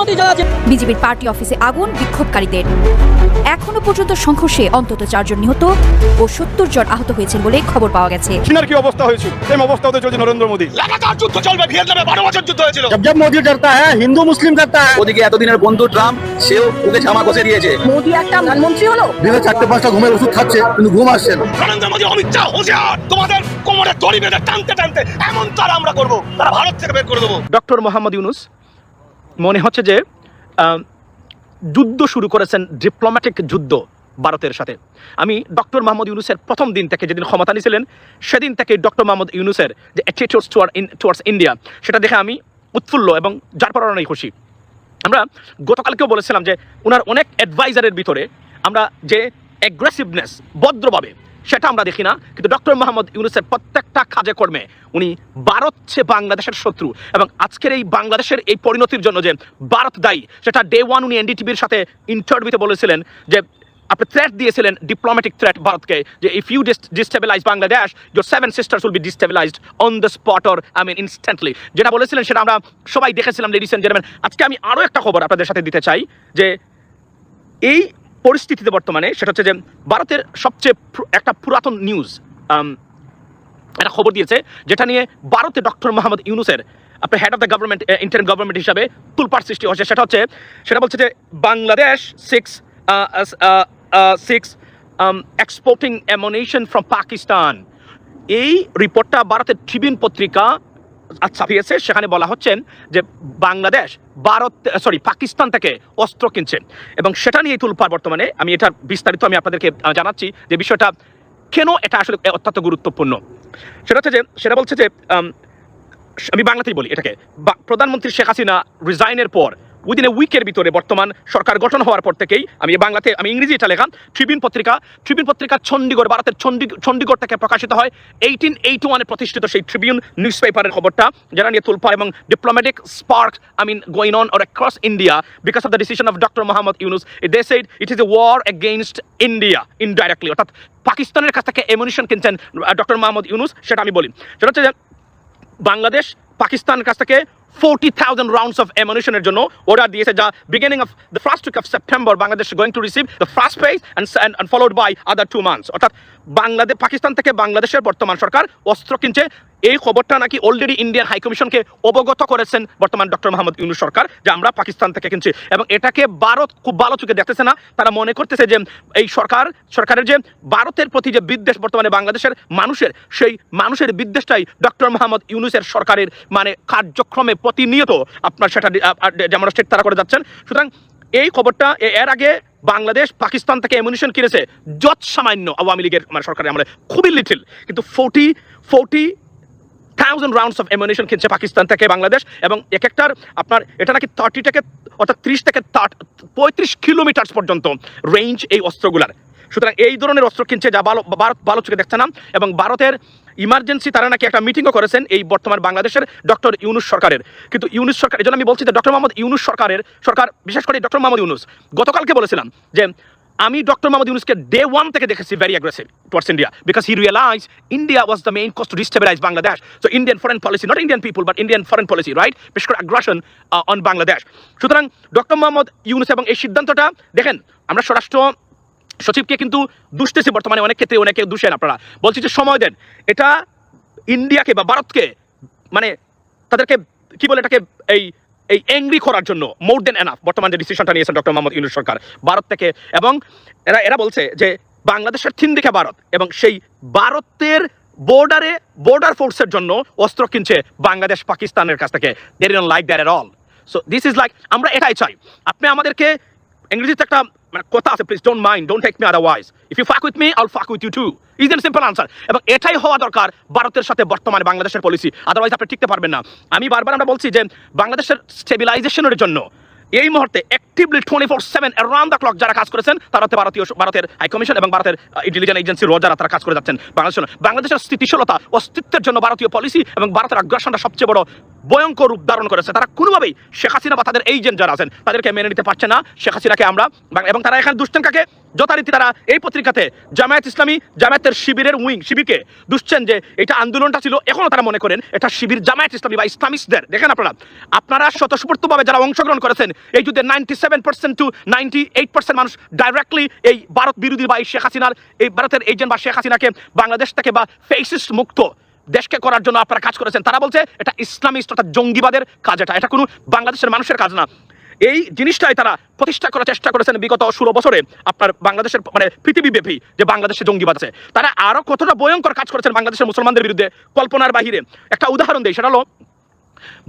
মোদী যারা আছে বিজেপির পার্টি অফিসে আগুন বিক্ষোভকারীদের এখনো পর্যন্ত সংঘর্ষে অন্তত চারজন নিহত ও সত্তর জন আহত হয়েছেন বলে খবর পাওয়া গেছে চীনের কি অবস্থা হয়েছিল সেম অবস্থা হতে চলছে নরেন্দ্র মোদী লাগাতার যুদ্ধ চলবে ভিয়েতনামে বারো বছর যুদ্ধ হয়েছিল जब जब मोदी करता है हिंदू मुस्लिम करता है ওদিকে এতদিনের বন্ধু ট্রাম্প সেও বুকে জামা কষে দিয়েছে মোদী একটা প্রধানমন্ত্রী হলো দিনে চারটে পাঁচটা ঘুমের ওষুধ খাচ্ছে কিন্তু ঘুম আসছে না নরেন্দ্র মোদী অমিত শাহ হুঁশিয়ার তোমাদের কোমরে দড়ি বেঁধে টানতে টানতে এমন তারা আমরা করবো তারা ভারত থেকে বের করে দেবো ডক্টর মোহাম্মদ ইউনুস মনে হচ্ছে যে যুদ্ধ শুরু করেছেন ডিপ্লোম্যাটিক যুদ্ধ ভারতের সাথে। আমি ডক্টর মোহাম্মদ ইউনুসের প্রথম দিন থেকে যেদিন ক্ষমতা নিয়েছিলেন, সেদিন থেকে ডক্টর মোহাম্মদ ইউনুসের যে attitudes toward in towards India সেটা দেখে আমি উৎফুল্ল এবং যার পরনাই খুশি। আমরা গতকালকেও বলেছিলাম যে ওনার অনেক অ্যাডভাইজারের ভিতরে আমরা যে অ্যাগ্রেসিভনেস ভদ্রভাবে সেটা আমরা দেখি না, কিন্তু ডক্টর মোহাম্মদ ইউনুসের প্রত্যেকটা কাজে কর্মে উনি ভারত হচ্ছে বাংলাদেশের শত্রু এবং আজকের এই বাংলাদেশের এই পরিণতির জন্য যে ভারত দায়ী, সেটা ডে ওয়ান উনি এনডিটিভির সাথে ইন্টারভিউতে বলেছিলেন যে আপনি থ্রেট দিয়েছিলেন ডিপ্লোম্যাটিক থ্রেট ভারতকে, যে if you destabilise Bangladesh your seven sisters will be destabilised on the spot or I mean instantly যেটা বলেছিলেন সেটা আমরা সবাই দেখেছিলাম লেডিস এন্ড জেন্টলম্যান আজকে আমি আরও একটা খবর আপনাদের সাথে দিতে চাই যে এই পরিস্থিতিতে বর্তমানে, সেটা হচ্ছে যে ভারতের সবচেয়ে একটা পুরাতন নিউজ একটা খবর দিয়েছে, যেটা নিয়ে ভারতে ডক্টর মোহাম্মদ ইউনুসের আপনার head of the government interim government হিসাবে তুলপার সৃষ্টি হচ্ছে সেটা হচ্ছে, সেটা বলছে যে Bangladesh six six exporting ammunition from Pakistan এই রিপোর্টটা ভারতের ট্রিবিউন পত্রিকা ছাপিয়েছে সেখানে বলা হচ্ছেন যে বাংলাদেশ ভারত সরি পাকিস্তান থেকে অস্ত্র কিনছে। এবং সেটা নিয়ে তুলপার বর্তমানে আমি এটার বিস্তারিত আমি আপনাদেরকে জানাচ্ছি যে বিষয়টা কেন এটা আসলে অত্যন্ত গুরুত্বপূর্ণ। সেটা হচ্ছে যে, সেটা বলছে যে আমি বাংলাতেই বলি এটাকে। প্রধানমন্ত্রী শেখ হাসিনা রিজাইনের পর উইদিন এ উইকের ভিতরে বর্তমান সরকার গঠন হওয়ার পর থেকেই আমি বাংলাতে, আমি ইংরেজি এটা লেখা, ট্রিবিউন পত্রিকা ট্রিবিউন পত্রিকা চণ্ডীগড়, ভারতের চণ্ডী- চণ্ডীগড় থেকে প্রকাশিত হয়। এইটিন এইটি ওয়ানে প্রতিষ্ঠিত সেই ট্রিবিউন নিউজ পেপারের খবরটা যারা নিয়ে তুলপা এবং diplomatic spark I mean going on or across India because of the decision of doctor Mohammad Yunus they said it is a war against India indirectly অর্থাৎ পাকিস্তানের কাছ থেকে এমুনিশন কিনছেন ডক্টর মোহাম্মদ ইউনুস সেটা আমি বলি। সেটা হচ্ছে বাংলাদেশ পাকিস্তানের কাছ থেকে ফোরটি থাউজেন্ড রাউন্ডস অফ এমনিশনের জন্য অর্ডার দিয়েছে, যা beginning of the first week of September Bangladesh going to receive the first page and followed by other two months অর্থাৎ বাংলাদেশ পাকিস্তান থেকে বাংলাদেশের বর্তমান সরকার অস্ত্র কিনছে এই খবরটা নাকি অলরেডি ইন্ডিয়ান হাইকমিশনকে অবগত করেছেন বর্তমান ডক্টর মোহাম্মদ ইউনুস সরকার, যে আমরা পাকিস্তান থেকে কিনছি। এবং এটাকে ভারত খুব ভালো চোখে দেখতেছে না, তারা মনে করতেছে যে এই সরকার, সরকারের যে ভারতের প্রতি যে বিদ্বেষ বর্তমানে বাংলাদেশের মানুষের, সেই মানুষের বিদ্বেষটাই ডক্টর মোহাম্মদ ইউনুসের সরকারের মানে কার্যক্রমে প্রতিনিয়ত আপনার সেটা যেমন স্টেট তারা করে যাচ্ছেন। সুতরাং এই খবরটা এর আগে বাংলাদেশ, পাকিস্তান থেকে এমুনিশন কিনেছে যৎ সামান্য আওয়ামী লীগের মানে সরকারের আমলে। খুবই লিটিল কিন্তু forty forty thousand rounds of ammunition কিনছে পাকিস্তান থেকে বাংলাদেশ এবং এক একটার আপনার এটা নাকি থার্টি থেকে, অর্থাৎ ত্রিশ থেকে পঁয়ত্রিশ কিলোমিটার পর্যন্ত রেঞ্জ এই অস্ত্রগুলার। সুতরাং এই ধরনের অস্ত্র কিনছে যা ভালো ভারত ভালো চোখে দেখছে না এবং ভারতের ইমার্জেন্সি তারা নাকি একটা মিটিংও করেছেন এই বর্তমান বাংলাদেশের ডক্টর ইউনুস সরকারের। কিন্তু ইউনুস সরকার জন্য আমি বলছি যে ডক্টর মোহাম্মদ ইউনুস সরকারের সরকার বিশেষ করে ডক্টর মোহাম্মদ ইউনুস, গতকালকে বলেছিলাম যে আমি ডক্টর মোহাম্মদ ইউনুসকে ডে ওয়ান থেকে দেখেছি very aggressive towards India because he realise India was the main cost to destabilise Bangladesh so Indian foreign policy not Indian people but Indian foreign policy right বিশেষ করে আগ্রাসন অন বাংলাদেশ সুতরাং doctor Mohammad Yunus এবং এই সিদ্ধান্তটা, দেখেন, আমরা স্বরাষ্ট্র সচিবকে কিন্তু দুষতেছি বর্তমানে, অনেক ক্ষেত্রে অনেকে দুষেন আপনারা। বলছি যে সময় দেন, এটা ইন্ডিয়াকে বা ভারতকে মানে তাদেরকে কি বলে এটাকে, এই এই অ্যাংরি করার জন্য মোর দেন এনাফ বর্তমান যে ডিসিশনটা নিয়েছেন ডক্টর মোহাম্মদ ইউনুস সরকার, ভারত থেকে এবং এরা এরা বলছে যে বাংলাদেশের থিন দিকে ভারত এবং সেই ভারতের বর্ডারে বর্ডার ফোর্সের জন্য অস্ত্র কিনছে বাংলাদেশ পাকিস্তানের কাছ থেকে। In like there are all so this is like আমরা এটাই চাই। আপনি আমাদেরকে ইংরেজিতে একটা মানে কথা আছে please don't mind don't take me otherwise if you fuck with me I'll fuck with you too is an simple answer এবং এটাই হওয়া দরকার ভারতের সাথে বর্তমানে বাংলাদেশের পলিসি আদারওয়াইজ আপনি টিকতে পারবেন না। আমি বারবার আমরা বলছি যে বাংলাদেশের স্টেবিলাইজেশনের জন্য এই মুহূর্তে actively twenty four seven around the clock যারা কাজ করেছেন, তারা হচ্ছে ভারতীয় ভারতের হাইকমিশন এবং ভারতের ইন্টেলিজেন্স এজেন্সি রো যারা, তারা কাজ করে যাচ্ছেন বাংলাদেশের বাংলাদেশের স্থিতিশীলতা, অস্তিত্বের জন্য ভারতীয় পলিসি এবং ভারতের আগ্রাসনটা সবচেয়ে বড় ভয়ঙ্কর রূপ ধারণ করেছে। তারা কোনোভাবেই শেখ হাসিনা বা তাদের এজেন্ট যারা আছেন, তাদেরকে মেনে নিতে পারছে না। শেখ হাসিনাকে আমরা এবং তারা এখানে দুষ্টেন কাকে? যথারীতি তারা এই পত্রিকাতে জামায়াত ইসলামী, জামায়াতের শিবিরের উইং শিবিরকে দুষছেন যে এটা আন্দোলনটা ছিল, এখনও তারা মনে করেন এটা শিবির জামায়াত ইসলামী বা ইসলামিস্টদের দেখেন আপনারা আপনারা স্বতঃস্ফূর্তভাবে যারা অংশগ্রহণ করেছেন এই যুদ্ধে ninety seven percent to ninety eight percent মানুষ ডাইরেক্টলি এই ভারত বিরোধী বা এই শেখ হাসিনার, এই ভারতের এজেন্ট বা শেখ হাসিনাকে, বাংলাদেশ থেকে বা ফেসিস্ট মুক্ত দেশকে করার জন্য আপনারা কাজ করেছেন। তারা বলছে এটা ইসলামিস্ট অর্থাৎ জঙ্গিবাদের কাজ এটা। এটা কোনো বাংলাদেশের মানুষের কাজ না। এই জিনিসটাই তারা প্রতিষ্ঠা করার চেষ্টা করেছেন বিগত ষোলো বছরে আপনার বাংলাদেশের মানে পৃথিবীব্যাপী যে বাংলাদেশে জঙ্গিবাদ আছে। তারা আরও কতটা ভয়ঙ্কর কাজ করেছেন বাংলাদেশের মুসলমানদের বিরুদ্ধে কল্পনার বাহিরে। একটা উদাহরণ দেয় সেটা হলো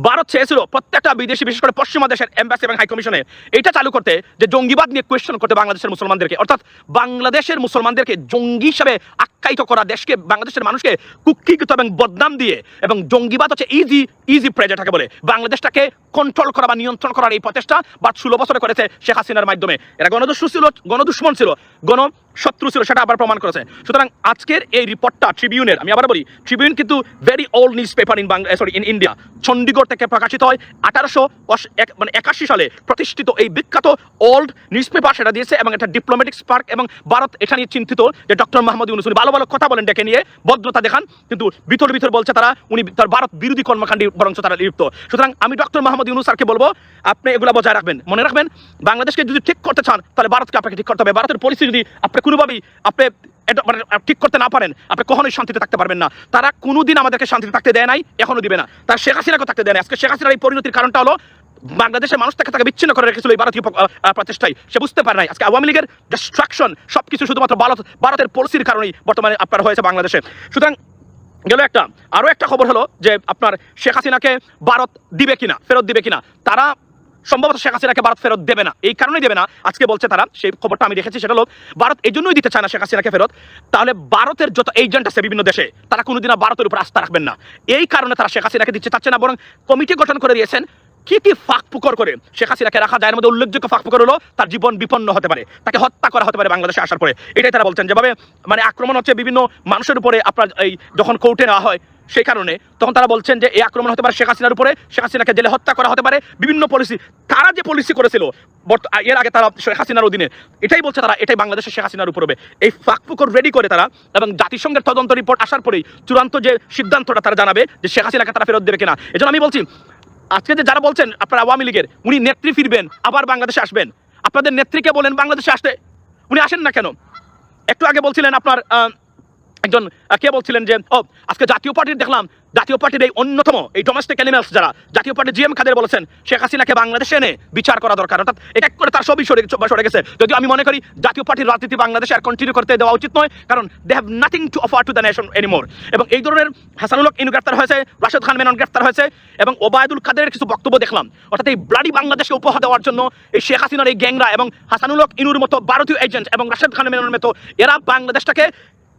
ভারত চেয়েছিল প্রত্যেকটা বিদেশি, বিশেষ করে পশ্চিমা দেশের এম্বাসি এবং হাইকমিশনে এটা চালু করতে যে জঙ্গিবাদ নিয়ে কোয়েশ্চেন করতে বাংলাদেশের মুসলমানদেরকে। অর্থাৎ বাংলাদেশের মুসলমানদেরকে জঙ্গি হিসাবে আখ্যায়িত করা, দেশকে, বাংলাদেশের মানুষকে কুক্ষিকৃত এবং বদনাম দিয়ে এবং জঙ্গিবাদ হচ্ছে ইজি ইজি প্রে যেটাকে বলে। বাংলাদেশটাকে কন্ট্রোল করা বা নিয়ন্ত্রণ করার এই প্রচেষ্টা বা ষোলো বছরে করেছে শেখ হাসিনার মাধ্যমে। এরা গণদস্যু ছিল, গণদুশ্মন ছিল, গণ শত্রু ছিল, সেটা আবার প্রমাণ করেছে। সুতরাং আজকের এই রিপোর্টটা ট্রিবিউনের আমি আবার বলি ট্রিবিউন কিন্তু very old newspaper in Bangla sorry in India Chandigarh থেকে প্রকাশিত হয় আঠারোশো মানে একাশি সালে প্রতিষ্ঠিত এই বিখ্যাত ওল্ড নিউজ পেপার সেটা দিয়েছে, এবং এটা ডিপ্লোম্যাটিক স্পার্ক এবং ভারত এটা নিয়ে চিন্তিত যে ডক্টর মোহাম্মদ ইউনুস উনি ভালো ভালো কথা বলেন, ডেকে নিয়ে ভদ্রতা দেখান। কিন্তু ভিতর ভিতর বলছে তারা, উনি তার ভারত বিরোধী কর্মকাণ্ডে বরঞ্চ তারা লিপ্ত। সুতরাং আমি ডক্টর মোহাম্মদ ইউনুস স্যারকে বলব, আপনি এগুলো বজায় রাখবেন, মনে রাখবেন, বাংলাদেশকে যদি ঠিক করতে চান, তাহলে ভারতকে আপনাকে ঠিক করতে হবে। ভারতের পরিস্থিতি যদি আপনি কোনোভাবেই আপনি এটা মানে ঠিক করতে না পারেন, আপনি কখনোই শান্তিতে থাকতে পারবেন না। তারা কোনোদিন আমাদেরকে শান্তিতে থাকতে দেয় নাই এখনও দিবে না। তার শেখ হাসিনাকে থাকতে দেয় না আজকে শেখ হাসিনার এই পরিণতির কারণটা হলো, বাংলাদেশের মানুষ থেকে তাকে বিচ্ছিন্ন করে রেখেছিল এই ভারতীয় প্রচেষ্টায়। সে বুঝতে পারে নাই। আজকে আওয়ামী লীগের ডিস্ট্রাকশন সবকিছু শুধুমাত্র ভারত, ভারতের পলিসির কারণেই বর্তমানে আপনার হয়েছে বাংলাদেশে। সুতরাং গেল একটা, আরও একটা খবর হলো যে আপনার শেখ হাসিনাকে ভারত দিবে কিনা, ফেরত দিবে কিনা, তারা সম্ভবত শেখ হাসিনাকে ভারত ফেরত দেবে না। এই কারণেই দেবে না। আজকে বলছে তারা, সেই খবরটা আমি রেখেছি সেটা হলো ভারত এই জন্যই দিতে চায় না শেখ হাসিনাকে ফেরত। তাহলে ভারতের যত এজেন্ট আছে বিভিন্ন দেশে, তারা কোনোদিন ভারতের উপর আস্থা রাখবেন না। এই কারণে তারা শেখ হাসিনাকে দিচ্ছে চাচ্ছে না, বরং কমিটি গঠন করে দিয়েছেন কি কি ফাঁক পুকর করে? শেখ হাসিনাকে রাখা যায় এর মধ্যে উল্লেখযোগ্য ফাঁক পুকর হলো, তার জীবন বিপন্ন হতে পারে। তাকে হত্যা করা হতে পারে বাংলাদেশে আসার পরে। এটাই তারা বলছেন যেভাবে মানে আক্রমণ হচ্ছে বিভিন্ন মানুষের উপরে, আপনার এই যখন কোর্টে নেওয়া হয়, সেই কারণে, তখন তারা বলছেন যে, এই আক্রমণ হতে পারে শেখ হাসিনার উপরে, শেখ হাসিনাকে জেলে হত্যা করা হতে পারে, বিভিন্ন পলিসি তারা যে পলিসি করেছিল এর আগে তারা শেখ হাসিনার অধীনে, এটাই বলছে তারা, এটাই বাংলাদেশের শেখ হাসিনার উপর হবে। এই ফাঁকফুকর রেডি করে তারা, এবং জাতিসংঘের তদন্ত রিপোর্ট আসার পরেই চূড়ান্ত যে সিদ্ধান্তটা তারা জানাবে যে শেখ হাসিনাকে তারা ফেরত দেবে কিনা। এজন্য আমি বলছি আজকে যে যারা বলছেন আপনার আওয়ামী লীগের, উনি নেত্রী ফিরবেন, আবার বাংলাদেশে আসবেন। আপনাদের নেত্রীকে বলেন বাংলাদেশে আসতে। উনি আসেন না কেন? একটু আগে বলছিলেন আপনার একজন কে বলছিলেন যে, ও, আজকে জাতীয় পার্টির দেখলাম, জাতীয় পার্টির এই অন্যতম, এই ডোমেস্টিক অ্যানিমেলস যারা, জাতীয় পার্টির জিএম খাদের বলেছেন, শেখ হাসিনাকে বাংলাদেশে এনে বিচার করা দরকার। অর্থাৎ এক এক করে তার সবই সরে সরে গেছে। যদিও আমি মনে করি, জাতীয় পার্টির রাজনীতি বাংলাদেশে আর কন্টিনিউ করতে দেওয়া উচিত নয়, কারণ they have nothing to offer to the nation anymore এবং এই ধরনের হাসানুল হক, ইনু গ্রেফতার হয়েছে, রাশেদ খান মেনন গ্রেফতার হয়েছে, এবং ওবায়দুল কাদের কিছু বক্তব্য দেখলাম। অর্থাৎ এই ব্লাডি বাংলাদেশকে উপহার দেওয়ার জন্য এই শেখ হাসিনার এই গ্যাংরা এবং হাসানুল হক, ইনুর মতো ভারতীয় এজেন্ট এবং রাশেদ খান মেননের মতো, এরা বাংলাদেশটাকে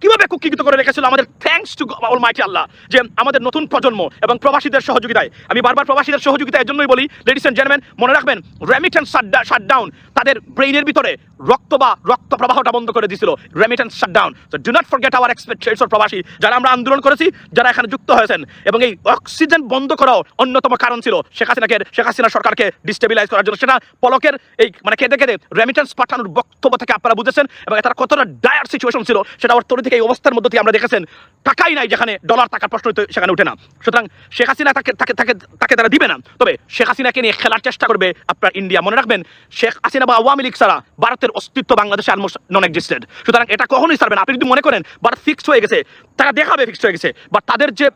কীভাবে কুক্ষিগত করে রেখেছিল আমাদের থ্যাঙ্কস টু অলমাইটি আল্লাহ যে আমাদের নতুন প্রজন্ম এবং প্রবাসীদের সহযোগিতায়। আমি বারবার প্রবাসীদের সহযোগিতা এর জন্যই বলি লেডিস এন্ড জেন্টলম্যান মনে রাখবেন রেমিটেন্স শাটডাউন তাদের ব্রেইনের ভিতরে রক্ত বা রক্ত প্রবাহটা বন্ধ করে দিয়েছিল রেমিটেন্স শাটডাউন তো do not forget our expectation প্রবাসী, যারা আমরা আন্দোলন করেছি, যারা এখানে যুক্ত হয়েছেন, এবং এই অক্সিজেন বন্ধ করাও অন্যতম কারণ ছিল। শেখ হাসিনাকে, শেখ হাসিনা সরকারকে ডিস্টেবিলাইজ করার জন্য। সেটা পলকের এই মানে কেঁদে কেঁদে রেমিটেন্স পাঠানোর বক্তব্য থেকে আপনারা বুঝেছেন, এবং তার কতটা ডায়ার সিচুয়েশন ছিল, সেটা ওর এই অবস্থার মধ্যে আমরা দেখেছেন, টাকাই নাই যেখানে ডলার টাকার প্রশ্ন সেখানে উঠে না। সুতরাং শেখ হাসিনা তাকে তাকে তাকে তাকে তারা দিবে না। তবে শেখ হাসিনাকে নিয়ে খেলার চেষ্টা করবে আপনার ইন্ডিয়া। মনে রাখবেন, শেখ হাসিনা বা আওয়ামী লীগ ছাড়া ভারতের অস্তিত্ব বাংলাদেশে অলমোস্ট নন এক্সিস্টেড সুতরাং এটা কখনোই ছাড়বে না। আপনি যদি মনে করেন, ভারত ফিক্সড হয়ে গেছে, তারা দেখাবে ফিক্সড হয়ে গেছে বা তাদের যে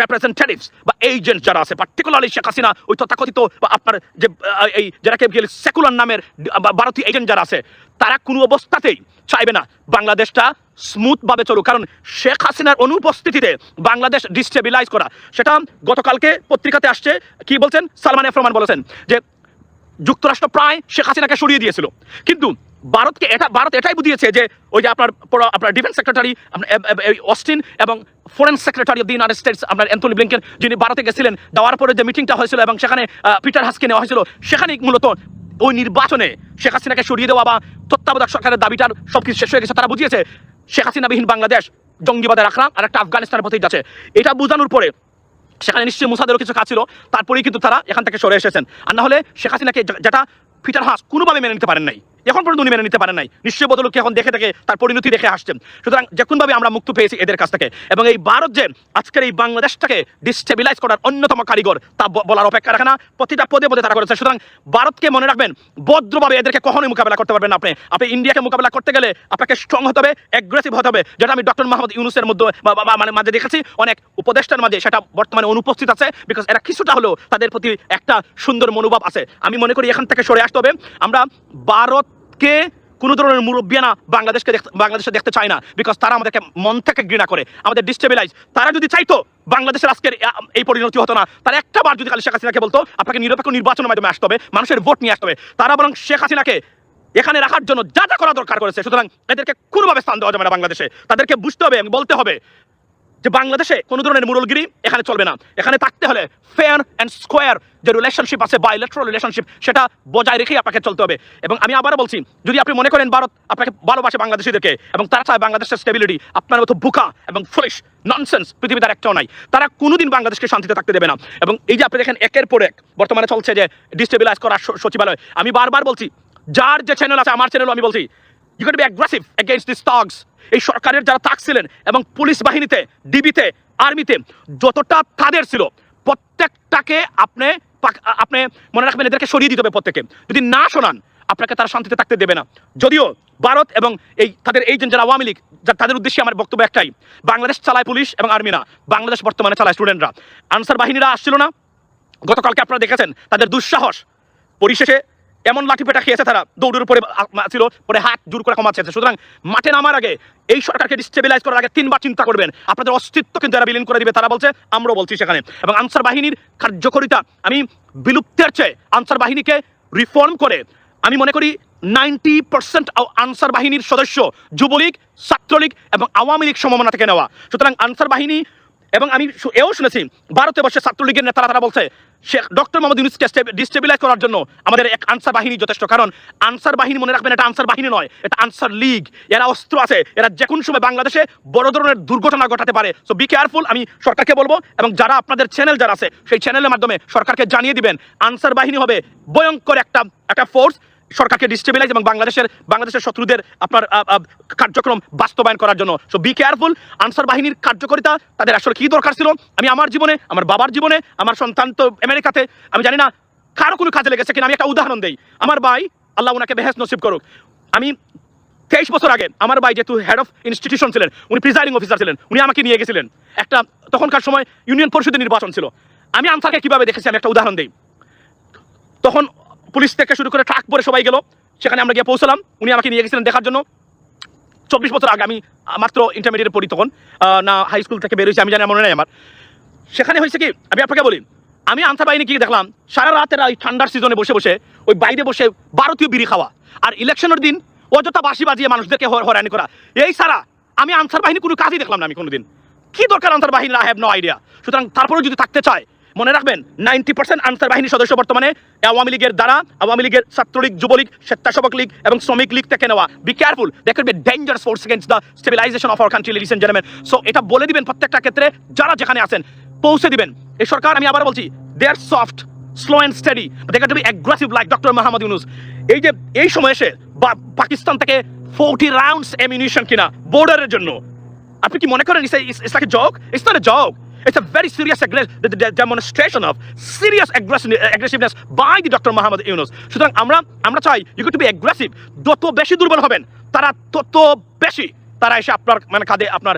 রেপ্রেজেন্টেটিভস বা এজেন্ট যারা আছে পার্টিকুলারলি শেখ হাসিনা, ওই তথাকথিত বা আপনার যে এই যারাকে সেকুলার নামের ভারতীয় এজেন্ট যারা আছে তারা কোনো অবস্থাতেই চাইবে না বাংলাদেশটা স্মুথ ভাবে চলুক। কারণ শেখ হাসিনার অনুপস্থিতিতে বাংলাদেশ ডিস্টেবিলাইজ করা। সেটা গতকালকে পত্রিকাতে আসছে। কি বলছেন? সালমান এফ রহমান বলেছেন যে যুক্তরাষ্ট্র প্রায় শেখ হাসিনাকে সরিয়ে দিয়েছিল। কিন্তু ভারতকে এটা ভারত এটাই বুঝিয়েছে যে ওই যে আপনার আপনার ডিফেন্স সেক্রেটারি অস্টিন এবং foreign secretary of the United States আপনার অ্যান্থনি ব্লিংকেন, যিনি ভারতে গেছিলেন, দেওয়ার পরে যে মিটিংটা হয়েছিল এবং সেখানে পিটার হাসকে নেওয়া হয়েছিল, সেখানেই মূলত ওই নির্বাচনে শেখ হাসিনাকে সরিয়ে দেওয়া বা তত্ত্বাবধায়ক সরকারের দাবিটার সবকিছু শেষ হয়ে গেছে, তারা বুঝিয়েছে শেখ হাসিনাবিহীন বাংলাদেশ জঙ্গিবাদের আখড়া আর একটা আফগানিস্তানের পথেই যাচ্ছে। এটা বোঝানোর পরে সেখানে নিশ্চয়ই মুসাদেরও কিছু কাজ ছিল, তারপরেই কিন্তু তারা এখান থেকে সরে এসেছেন। আর না হলে শেখ হাসিনাকে যেটা ফিটার হাস কোনোভাবে মেনে নিতে পারেন নাই। এখন পর্যন্ত উনি মেনে নিতে পারেন নাই। নিশ্চয় বদলকে এখন দেখে দেখে তার পরিণতি দেখে আসছেন। সুতরাং যখনভাবে আমরা মুক্ত পেয়েছি এদের কাছ থেকে এবং এই ভারত যে আজকের এই বাংলাদেশটাকে ডিস্টেবিলাইজ করার অন্যতম কারিগর, তা বলার অপেক্ষা রাখে না। প্রতিটা পদে পদে তারা করেছে। সুতরাং ভারতকে মনে রাখবেন, ভদ্রভাবে এদেরকে কখনোই মোকাবেলা করতে পারবেন আপনি। আপনি ইন্ডিয়াকে মোকাবেলা করতে গেলে আপনাকে স্ট্রং হতে হবে অ্যাগ্রেসিভ হতে হবে, যেটা আমি ডক্টর মাহমুদ ইউনুসের মধ্যে মানে মাঝে দেখেছি। অনেক উপদেষ্টার মাঝে সেটা বর্তমানে অনুপস্থিত আছে বিকজ এরা কিছুটা হলেও তাদের প্রতি একটা সুন্দর মনোভাব আছে। আমি মনে করি এখান থেকে সরে আসতে হবে। আমরা ভারতকে কোনো ধরনের মুরব্বিয়ানা বাংলাদেশকে বাংলাদেশে দেখতে চায় না। বিকজ তারা আমাদেরকে মন থেকে ঘৃণা করে। আমাদের ডিস্টেবিলাইজ তারা যদি চাইতো বাংলাদেশের আজকের এই পরিণতি হতো না, তারা একটা বার যদি খালি শেখ হাসিনাকে বলতো, আপনাকে নিরপেক্ষ নির্বাচনের মাধ্যমে আসতে হবে, মানুষের ভোট নিয়ে আসতে হবে। তারা বরং শেখ হাসিনাকে এখানে রাখার জন্য যা যা করা দরকার করেছে, সুতরাং এদেরকে কোনোভাবে স্থান দেওয়া যাবে না বাংলাদেশে। তাদেরকে বুঝতে হবে বলতে হবে যে বাংলাদেশে কোনো ধরনের মুরলগিরি এখানে চলবে না। এখানে থাকতে হলে ফেয়ার অ্যান্ড স্কোয়ার যে রিলেশনশিপ আছে বাইলেট্রাল রিলেশনশিপ সেটা বজায় রেখেই আপনাকে চলতে হবে। এবং আমি আবারও বলছি, যদি আপনি মনে করেন ভারত আপনাকে ভালোবাসে বাংলাদেশিদেরকে, এবং তারা চায় বাংলাদেশের স্টেবিলিটি আপনার মতো বুকা এবং ফ্রেশ ননসেন্স পৃথিবী আর একটাও নাই। তারা কোনোদিন বাংলাদেশকে শান্তিতে থাকতে দেবে না। এবং এই যে আপনি দেখেন, একের পর এক বর্তমানে চলছে যে ডিস্টেবিলাইজ করার সচিবালয়। আমি বারবার বলছি, যার যে চ্যানেল আছে, আমার চ্যানেলও আমি বলছি you can be aggressive against this thugs এই সরকারের যারা থাকছিলেন এবং পুলিশ বাহিনীতে, ডিবিতে, আর্মিতে, যতটা তাদের ছিল, প্রত্যেকটাকে আপনি আপনি মনে রাখবেন এদেরকে সরিয়ে দিতে হবে প্রত্যেকে যদি না শোনান আপনাকে তারা শান্তিতে থাকতে দেবে না। যদিও ভারত এবং এই তাদের এজেন্ট যারা আওয়ামী লীগ তাদের উদ্দেশ্যে আমার বক্তব্য একটাই, বাংলাদেশ চালায় পুলিশ এবং আর্মি না, বাংলাদেশ বর্তমানে চালায় স্টুডেন্টরা আনসার বাহিনীরা আসছিল না। গতকালকে আপনারা দেখেছেন, তাদের দুঃসাহস। পরিশেষে এমন লাঠি পেটা খেয়েছে তারা। দৌড়ের উপরে ছিল, পরে হাত জোর করে কমাচ্ছে। সুতরাং মাঠে নামার আগে এই সরকারকে ডিস্টেবিলাইজ করার আগে তিনবার চিন্তা করবেন। আপনাদের অস্তিত্ব কিন্তু এরা বিলীন করে দিবে, তারা বলছে, আমরাও বলছি সেখানে। এবং আনসার বাহিনীর কার্যকরিতা, আমি বিলুপ্তের চেয়ে আনসার বাহিনীকে রিফর্ম করে, আমি মনে করি নাইনটি পার্সেন্ট আনসার বাহিনীর সদস্য যুবলীগ, ছাত্রলীগ এবং আওয়ামী লীগ সমমনা থেকে নেওয়া। সুতরাং আনসার বাহিনী এবং আমি এও শুনেছি, ভারতে বসে ছাত্রলীগের নেতারা তারা বলছে শেখ ডক্টর মোহাম্মদ ইউনুসকে ডিস্টেবিলাইজ করার জন্য আমাদের এক আনসার বাহিনী যথেষ্ট। কারণ আনসার বাহিনী মনে রাখবেন, এটা আনসার বাহিনী নয়, এটা আনসার লীগ। এরা অস্ত্র আছে, এরা যে কোনো সময় বাংলাদেশে বড় ধরনের দুর্ঘটনা ঘটাতে পারে। সো বি কেয়ারফুল আমি সরকারকে বলব, এবং যারা আপনাদের চ্যানেল যারা আছে, সেই চ্যানেলের মাধ্যমে সরকারকে জানিয়ে দিবেন, আনসার বাহিনী হবে ভয়ঙ্কর একটা একটা ফোর্স সরকারকে ডিস্টেবিলাইজ এবং বাংলাদেশের বাংলাদেশের শত্রুদের আপনার কার্যক্রম বাস্তবায়ন করার জন্য। সো বি কেয়ারফুল আনসার বাহিনীর কার্যকারিতা তাদের আসলে কি দরকার ছিল? আমি আমার জীবনে, আমার বাবার জীবনে, আমার সন্তান তো আমেরিকাতে, আমি জানি না কারও কোনো কাজে লেগেছে কিনা, আমি একটা উদাহরণ দেই। আমার ভাই, আল্লাহ ওনাকে বেহেস নসিব করুক। আমি তেইশ বছর আগে আমার ভাই যেহেতু হেড অফ ইনস্টিটিউশন ছিলেন, উনি প্রিজাইডিং অফিসার ছিলেন, উনি আমাকে নিয়ে গেছিলেন। একটা তখনকার সময় ইউনিয়ন পরিষদের নির্বাচন ছিল। আমি আনসারকে কীভাবে দেখেছি আমি একটা উদাহরণ দিই। তখন পুলিশ থেকে শুরু করে ট্রাক পরে সবাই গেল। সেখানে আমরা গিয়ে পৌঁছলাম। উনি আমাকে নিয়ে গেছিলেন দেখার জন্য। চব্বিশ বছর আগে আমি মাত্র ইন্টারমিডিয়েট পড়ি তখন। না হাই স্কুল থেকে বেরোয়েছি আমি জানি, মনে নেই আমার। সেখানে হয়েছে কি, আমি আপনাকে বলি, আমি আনসার বাহিনী কি দেখলাম, সারা রাতের ওই ঠান্ডার সিজনে বসে বসে, ওই বাইরে বসে ভারতীয় বিড়ি খাওয়া। আর ইলেকশনের দিন অযথা বাসি বাজিয়ে মানুষদেরকে হয়রানি করা। এই সারা, আমি আনসার বাহিনী কোনো কাজই দেখলাম না আমি কোনোদিন। কি দরকার আনসার বাহিনীর আই হ্যাভ নো আইডিয়া সুতরাং তারপরেও যদি থাকতে চায় মনে রাখবেন নাইনটি পার্সেন্ট আনসার বাহিনীর সদস্য বর্তমানে আওয়ামী লীগের দ্বারা, আওয়ামী লীগের ছাত্রলীগ, যুবলীগ, স্বেচ্ছাসেবক লীগ এবং শ্রমিক লীগ থেকে নেওয়া। Be careful that could be dangerous force against the stabilisation of our country ladies and gentleman so এটা বলে দিবেন প্রত্যেকটা ক্ষেত্রে, যারা যেখানে আছেন, পৌঁছে দিবেন। এই সরকার, আমি আবার বলছি they are soft slow and steady they to be aggressive like doctor Mahmud Yunus এই যে, এই সময় এসে পাকিস্তান থেকে ফোর্টি রাউন্ডস এমিনিশন কিনা বর্ডারের জন্য। আপনি কি মনে করেন it's not a joke It's a very serious demonstration of serious aggressiveness by the Dr. Muhammad Yunus. সুতরাং আমরা আমরা চাই ইউ টু বি অ্যাগ্রেসিভ যত বেশি দুর্বল হবেন, তারা তত বেশি তারা এসে আপনার মানে কাঁধে আপনার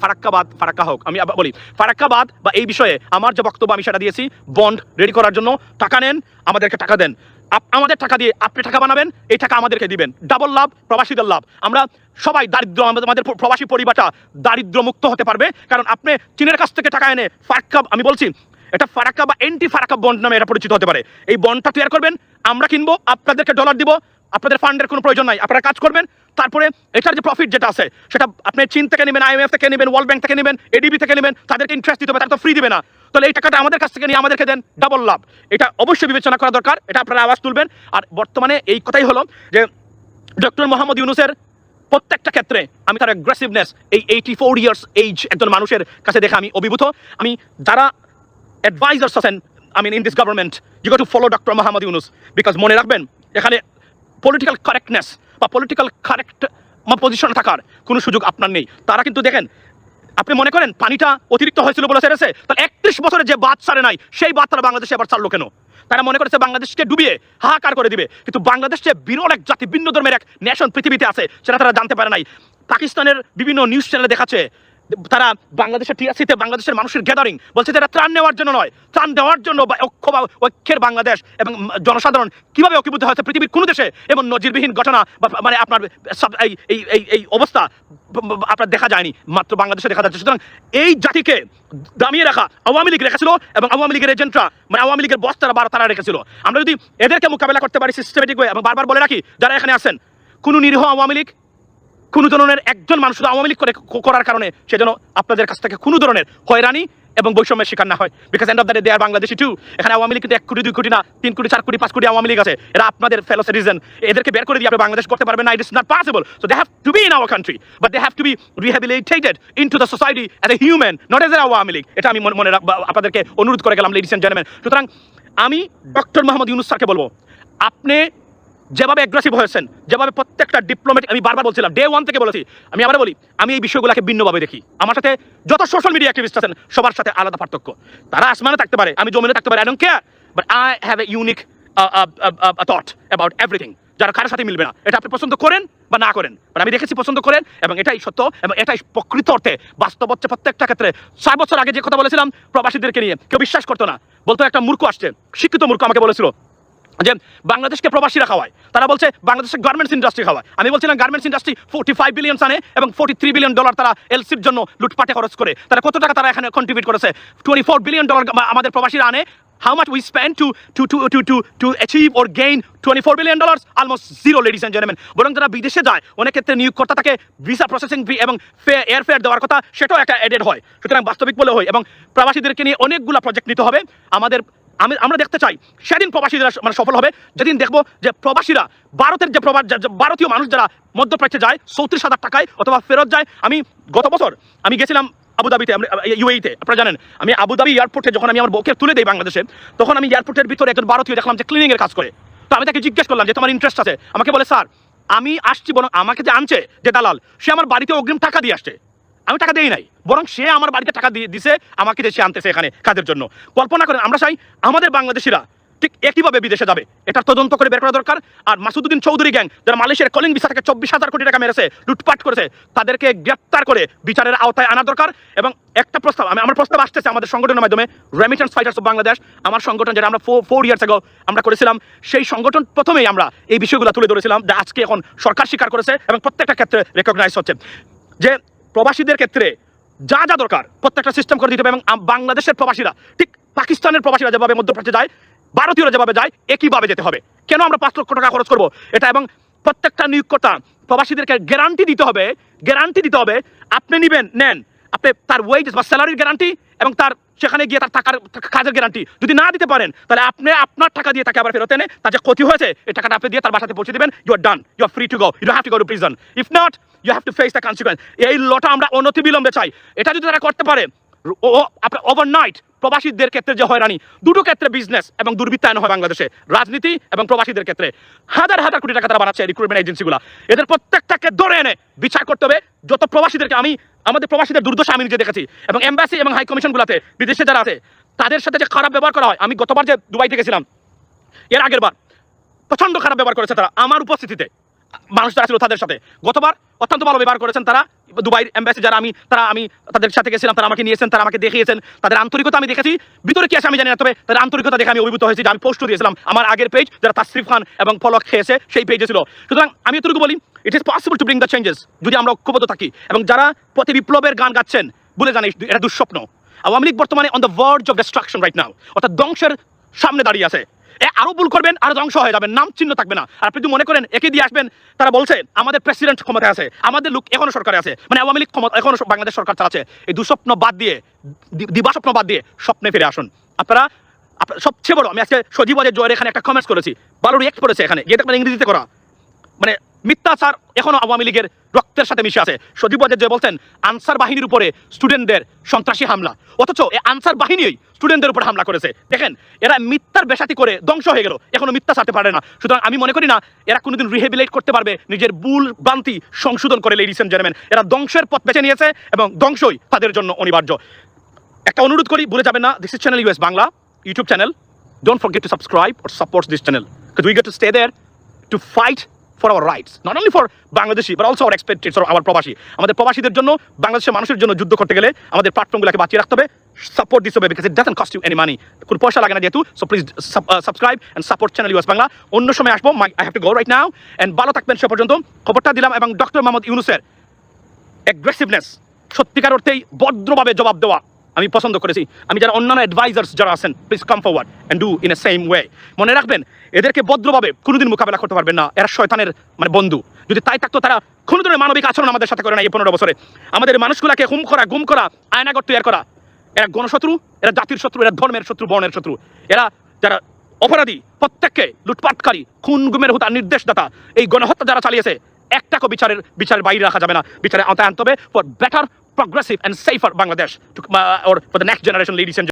ফারাক্কাবাদ, ফারাক্কা হোক আমি বলি, ফারাক্কাবাদ বা এই বিষয়ে আমার যে বক্তব্য আমি সেটা দিয়েছি, বন্ড রেডি করার জন্য টাকা নেন, আমাদেরকে টাকা দেন আমাদের টাকা দিয়ে আপনি টাকা বানাবেন, এই টাকা আমাদেরকে দিবেন। ডাবল লাভ প্রবাসীদের লাভ আমরা সবাই দারিদ্র, আমাদের প্রবাসী পরিবারটা দারিদ্র মুক্ত হতে পারবে। কারণ আপনি চীনের কাছ থেকে টাকা এনে ফারাক্কা, আমি বলছি, এটা ফারাক্কা বা এন্টি ফারাক্কা বন্ড নামে এটা পরিচিত হতে পারে। এই বন্ডটা তৈরি করবেন, আমরা কিনবো, আপনাদেরকে ডলার দিব, আপনাদের ফান্ডের কোনো প্রয়োজন নাই, আপনারা কাজ করবেন। তারপরে এটার যে প্রফিট যেটা আছে, সেটা আপনি চীন থেকে নেবেন আইএমএফ থেকে নেবেন ওয়ার্ল্ড ব্যাংক থেকে নেবেন এডিবি থেকে নেবেন, তাদেরকে ইন্টারেস্ট দিতে হবে, তারা তো ফ্রি দিবে না। তাহলে এই টাকাটা আমাদের কাছ থেকে নিয়ে আমাদেরকে দেন। ডাবল লাভ। এটা অবশ্যই বিবেচনা করা দরকার। এটা আপনারা আওয়াজ তুলবেন। আর বর্তমানে এই কথাই হলো যে ডক্টর মোহাম্মদ ইউনুসের প্রত্যেকটা ক্ষেত্রে আমি তার অ্যাগ্রেসিভনেস এই এইটি ফোর ইয়ার্স এইজ একজন মানুষের কাছে দেখে আমি অভিভূত। আমি যারা অ্যাডভাইজার্স আছেন I mean in this government you go to follow doctor Mohammad Yunus. Because মনে রাখবেন, এখানে পলিটিক্যাল কারেক্টনেস বা পলিটিক্যাল কারেক্ট পজিশনে থাকার কোনো সুযোগ আপনার নেই। তারা কিন্তু দেখেন আপনি মনে করেন পানিটা অতিরিক্ত হয়েছিল বলে সেরেছে? তাহলে একত্রিশ বছরে যে বাদ সারে নাই, সেই বাদ তারা বাংলাদেশে এবার ছাড়লো কেন? তারা মনে করেছে বাংলাদেশকে ডুবিয়ে হাহাকার করে দিবে। কিন্তু বাংলাদেশ যে বিরল এক জাতি ভিন্ন ধর্মের এক নেশন পৃথিবীতে আছে, সেটা তারা জানতে পারে নাই। পাকিস্তানের বিভিন্ন নিউজ চ্যানেলে দেখাচ্ছে তারা বাংলাদেশের টিআরসিতে বাংলাদেশের মানুষের গ্যাদারিং বলছে যে এটা ত্রাণ নেওয়ার জন্য নয়। ত্রাণ দেওয়ার জন্য বা ঐক্য বা ঐক্যের বাংলাদেশ এবং জনসাধারণ কীভাবে ঐক্যবদ্ধ হয়েছে পৃথিবীর কোনো দেশে এবং নজিরবিহীন ঘটনা মানে আপনার এই এই এই অবস্থা আপনার দেখা যায়নি। মাত্র বাংলাদেশে দেখা যাচ্ছে। সুতরাং এই জাতিকে দামিয়ে রাখা আওয়ামী লীগ রেখেছিল এবং আওয়ামী লীগের এজেন্টরা মানে আওয়ামী লীগের বস তারা বারো তারা রেখেছিল। আমরা যদি এদেরকে মোকাবেলা করতে পারি সিস্টেমেটিক ওয়ে এবং বারবার বলে রাখি, যারা এখানে আসেন কোনো নিরীহ আওয়ামী লীগ কোনো ধরনের একজন মানুষ শুধু আওয়ামী লীগ করে করার কারণে সেজন্য আপনাদের কাছ থেকে কোনো ধরনের হয়রানি এবং বৈষম্যের শিকার না হয়। Because end of the day they're Bangladeshi too এখানে আওয়ামী লীগ কিন্তু এক কোটি, দুই কোটি না, তিন কোটি, চার কোটি, পাঁচ কোটি আওয়ামী লীগ আছে। এরা আপনাদের ফেলো সিটিজেন এদেরকে বের করে দিয়ে আপনি বাংলাদেশ করতে পারবেন না। It is not possible so they have to be in our country but they have to be rehabilitated into the society as a human not as a Awami League. এটা আমি মনে- আপনাদেরকে অনুরোধ করে গেলাম লেডিস এন্ড জেন্টলম্যান সুতরাং আমি doctor Mohammad Yunus স্যারকে বলব, আপনি যেভাবে অ্যাগ্রেসিভ হয়েছেন, যেভাবে প্রত্যেকটা ডিপ্লোমেটিক আমি বারবার বলছিলাম ডে ওয়ান থেকে বলেছি, আমি আবার বলি, আমি এই বিষয়গুলোকে ভিন্নভাবে দেখি। আমার সাথে যত সোশ্যাল মিডিয়া অ্যাক্টিভিস্ট আছেন, সবার সাথে আলাদা পার্থক্য। তারা আসমানে থাকতে পারে, আমি জমিনে থাকতে পারি I but I have a unique thought about everything যারা কারোর সাথে মিলবে না, এটা আপনি পছন্দ করেন বা না করেন বাট আমি দেখেছি পছন্দ করেন, এবং এটাই সত্য, এবং এটাই প্রকৃত অর্থে বাস্তব হচ্ছে প্রত্যেকটা ক্ষেত্রে। ছয় বছর আগে যে কথা বলেছিলাম, প্রবাসীদেরকে নিয়ে, কেউ বিশ্বাস করতো না। বলতো একটা মূর্খ আসছে, শিক্ষিত মূর্খ আমাকে বলেছিল যে বাংলাদেশকে প্রবাসীরা খাওয়ায়। তারা বলছে বাংলাদেশের গার্মেন্টস ইন্ডাস্ট্রি খাওয়ায়। আমি বলছিলাম garments industry forty five billion আনে এবং ফোর্টি থ্রি বিলিয়ন ডলার তারা এলসির জন্য লুটপাটে খরচ করে। তারা কত টাকা তারা এখানে কন্ট্রিবিউট করেছে? টোয়েন্টি ফোর বিলিয়ন ডলার আমাদের প্রবাসীরা আনে। How much we spend to to to to to to achieve or gain twenty four billion dollar almost zero ladies and gentleman বরং যারা বিদেশে যায়, অনেক ক্ষেত্রে নিয়োগকর্তা তাকে ভিসা প্রসেসিং ফি এবং এয়ার ফেয়ার দেওয়ার কথা, সেটাও একটা এডেড হয়। সুতরাং বাস্তবিক বলে হয় এবং প্রবাসীদেরকে নিয়ে অনেকগুলো প্রজেক্ট নিতে হবে। আমাদের আমি, আমরা দেখতে চাই সেদিন প্রবাসীরা মানে সফল হবে। যেদিন দেখব যে প্রবাসীরা ভারতের যে প্রবাস ভারতীয় মানুষ যারা মধ্যপ্রাচ্যে যায়, চৌত্রিশ হাজার টাকায় অথবা ফেরত যায়, আমি গত বছর আমি গেছিলাম আবুধাবিতে ইউএইতে, আপনারা জানেন। আমি আবুধাবি এয়ারপোর্টে যখন আমি আমার বউকে তুলে দিই বাংলাদেশে, তখন আমি এয়ারপোর্টের ভিতরে একজন ভারতীয় দেখলাম যে ক্লিনিং এর কাজ করে। তো আমি তাকে জিজ্ঞেস করলাম যে, তোমার ইন্টারেস্ট আছে? আমাকে বলে, স্যার, আমি আসছি বরং আমাকে যে আনছে, যে দালাল, সে আমার বাড়িতে অগ্রিম টাকা দিয়ে আসছে। আমি টাকা দেই নাই, বরং সে আমার বাড়িতে টাকা দিয়ে দিছে, আমাকে সে আনতেছে এখানে কাজের জন্য। কল্পনা করেন, আমরা চাই আমাদের বাংলাদেশিরা ঠিক একইভাবে বিদেশে যাবে। এটার তদন্ত করে বের করা দরকার। আর মাসুদুদ্দিন চৌধুরী গ্যাং, যারা মালয়েশিয়ার কলিং ভিসা থেকে চব্বিশ হাজার কোটি টাকা মেরেছে, লুটপাট করেছে, তাদেরকে গ্রেপ্তার করে বিচারের আওতায় আনা দরকার। এবং একটা প্রস্তাব, আমি আমার প্রস্তাব আসতেছে আমাদের সংগঠনের মাধ্যমে রেমিটেন্স ফাইটার্স অফ বাংলাদেশ আমার সংগঠন যেটা আমরা ফোর ইয়ার্স আগে আমরা করেছিলাম, সেই সংগঠন প্রথমেই আমরা এই বিষয়গুলো তুলে ধরেছিলাম, যা আজকে এখন সরকার স্বীকার করেছে এবং প্রত্যেকটা ক্ষেত্রে রেকগনাইজ হচ্ছে। যে প্রবাসীদের ক্ষেত্রে যা যা দরকার প্রত্যেকটা সিস্টেম করে দিতে হবে এবং বাংলাদেশের প্রবাসীরা, ঠিক পাকিস্তানের প্রবাসীরা যেভাবে মধ্যপ্রাচ্যে যায়, ভারতীয়রা যেভাবে যায়, একইভাবে যেতে হবে। কেন আমরা পাঁচ লক্ষ টাকা খরচ করব? এটা এবং প্রত্যেকটা নিয়োগকর্তা প্রবাসীদেরকে গ্যারান্টি দিতে হবে গ্যারান্টি দিতে হবে, আপনি নেবেন, নেন। আপনি তার ওয়েজেস বা স্যালারির গ্যারান্টি এবং তার সেখানে গিয়ে তার টাকার কাজের গ্যারান্টি যদি না দিতে পারেন, তাহলে আপনি আপনার টাকা দিয়ে তাকে আবার ফেরত এনে তার যে ক্ষতি হয়েছে, এই টাকাটা আপনি দিয়ে তার বাসাতে পৌঁছে দেবেন। You are done you are free to go you have to go to prison if not you have to face the consequence এই লটা আমরা অনতি বিলম্বে চাই। এটা যদি তারা করতে পারে আপনার ওভারনাইট প্রবাসীদের ক্ষেত্রে যে হয়রানি, দুটো ক্ষেত্রে বিজনেস এবং দুর্বৃত্তায়ন হয় বাংলাদেশে। রাজনীতি এবং প্রবাসীদের ক্ষেত্রে। হাজার হাজার কোটি টাকা তারা বানাচ্ছে রিক্রুটমেন্ট এজেন্সিগুলো এদের প্রত্যেকটাকে ধরে এনে বিচার করতে হবে, যত প্রবাসীদেরকে আমি আমাদের প্রবাসীদের দুর্দশা আমি নিজে দেখেছি এবং এম্বাসি এবং হাই কমিশনগুলোতে বিদেশে যারা আছে, তাদের সাথে যে খারাপ ব্যবহার করা হয়, আমি গতবার যে দুবাইতে গেছিলাম, এর আগের বার প্রচণ্ড খারাপ ব্যবহার করেছে তারা আমার উপস্থিতিতে। মানুষ যারা ছিল তাদের সাথে। গতবার অত্যন্ত ভালো ব্যবহার করেছেন তারা। দুবাই এম্বাসি যারা, আমি, তারা, আমি তাদের সাথে গেছিলাম, তারা আমাকে নিয়েছেন, তারা আমাকে দেখিয়েছেন। তাদের আন্তরিকতা আমি দেখেছি। ভিতরে কি আছে আমি জানি না, তবে তাদের আন্তরিকতা দেখে আমি অভিভূত হয়েছি যে আমি পোস্ট দিয়েছিলাম। আমার আগের পেজ যারা তাসরিফ খান এবং ফলক খেয়েছে, সেই পেজে ছিল। সুতরাং আমি এতটুকু বলি it is possible to bring the changes যদি আমরা ঐক্যবদ্ধ থাকি। এবং যারা প্রতি বিপ্লবের গান গাচ্ছেন বলে জানি এটা দুঃস্বপ্ন। আওয়ামী লীগ বর্তমানে on the verge of destruction right now অর্থাৎ ধ্বংসের সামনে দাঁড়িয়ে আছে। আরও ভুল করবেন, আরও ধ্বংস হয়ে যাবেন, নাম চিহ্ন থাকবে না। আর আপনি যদি মনে করেন, একে দিয়ে আসবেন, তারা বলছে, আমাদের প্রেসিডেন্ট ক্ষমতায় আছে, আমাদের লোক এখনও সরকারে আছে। মানে আওয়ামী লীগ ক্ষমতা, এখনও বাংলাদেশ সরকার চালাচ্ছে। এই দুঃস্বপ্ন বাদ দিয়ে দিবা দিবাস্বপ্ন বাদ দিয়ে স্বপ্নে ফিরে আসুন। আপনারা সবচেয়ে বড়, আমি আজকে সজীবাজের জয়ের এখানে একটা কমেন্টস করেছি। বালুর এক্স করেছে এখানে, গিয়ে দেখবেন ইংরেজিতে করা। মানে মিথ্যাচার এখনও আওয়ামী লীগের রক্তের সাথে মিশে আছে। সজীব যে বলছেন, আনসার বাহিনীর উপরে স্টুডেন্টদের সন্ত্রাসী হামলা। অথচ এই আনসার বাহিনীই স্টুডেন্টদের উপর হামলা করেছে। দেখেন, এরা মিথ্যার বেসাতি করে ধ্বংস হয়ে গেল। এখনও মিথ্যা ছাড়তে পারে না। সুতরাং আমি মনে করি না, এরা কোনোদিন রিহেবিলেট করতে পারবে। নিজের ভুল ভ্রান্তি সংশোধন করে লেডিস এন্ড জেন্টলম্যান এরা ধ্বংসের পথ বেছে নিয়েছে এবং ধ্বংসই তাদের জন্য অনিবার্য। একটা অনুরোধ করি, ভুলে যাবেন না। This is channel US Bangla YouTube channel don't forget to subscribe or support this channel because we get to stay there to for our rights, not only for Bangladeshi, but also our expatriates or our প্রবাসী. আমাদের প্রবাসীদের জন্য, বাংলাদেশের মানুষের জন্য যুদ্ধ করতে গেলে আমাদের প্ল্যাটফর্মগুলোকে বাঁচিয়ে রাখতে হবে সাপোর্ট দিতে হবে because it doesn't cost you any money কোনো পয়সা লাগে না যেহেতু so please subscribe and support channel US Bangla অন্য সময় আসব my I have to go right now and ভালো থাকবেন, সে পর্যন্ত। খবরটা দিলাম এবং ডক্টর মোহাম্মদ ইউনুসের অ্যাগ্রেসিভনেস সত্যিকার অর্থেই ভদ্রভাবে জবাব দেওয়া। আমি পছন্দ করেছি। আমি যারা অন্যান্য অ্যাডভাইজার্স যারা আছেন please come forward and do in a same way মনে রাখবেন, এদেরকে ভদ্রভাবে কোনোদিন মোকাবেলা করতে পারবেন না। এরা শয়তানের মানে বন্ধু। যদি তাই থাকতো, তারা কোনো ধরনের মানবিক আচরণ আমাদের সাথে করে না এই পনেরো বছরে। আমাদের মানুষগুলাকে হুম করা, গুম করা, আয়নাগর তৈরি করা। এরা গণশত্রু, এরা জাতির শত্রু, এরা ধর্মের শত্রু, বর্ণের শত্রু। এরা যারা অপরাধী, প্রত্যেককে লুটপাটকারী, খুন, গুমের হুতা নির্দেশদাতা, এই গণহত্যা যারা চালিয়েছে একটাকে বিচারের বিচারের বাইরে রাখা যাবে না। বিচারে আওতায় আনতে হবে। For better progressive and safer Bangladesh to, uh, or for the next generation, ladies and gentlemen.